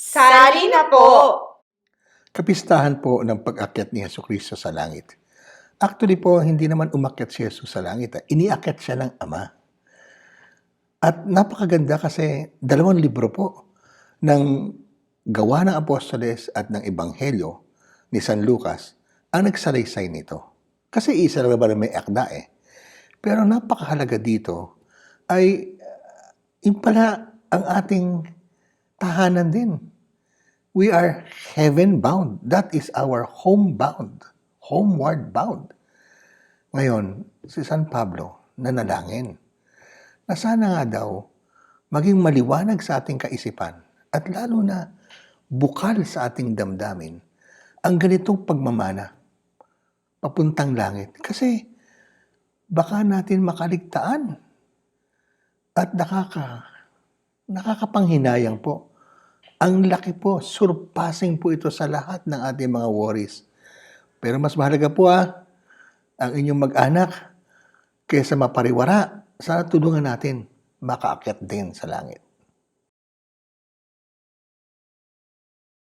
Sali na po! Kapistahan po ng pag-akyat ni Yesu Kristo sa langit. Actually po, hindi naman umakyat si Jesus sa langit. ah. Iniakyat siya ng Ama. At napakaganda kasi dalawang libro po ng gawa ng Apostoles at ng Ebanghelyo ni San Lucas ang nagsalaysay nito. Kasi isa lang naman may akda eh. Pero napakahalaga dito ay uh, yung pala ang ating tahanan din. We are heaven bound. That is our home bound. Homeward bound. Ngayon, si San Pablo nanalangin na sana nga daw maging maliwanag sa ating kaisipan at lalo na bukal sa ating damdamin ang ganitong pagmamana papuntang langit. Kasi baka natin makaligtaan at nakaka nakakapanghinayang po. Ang laki po, surpassing po ito sa lahat ng ating mga worries. Pero mas mahalaga po ah, ang inyong mag-anak kaysa mapariwara, sana tulungan natin makaakyat din sa langit.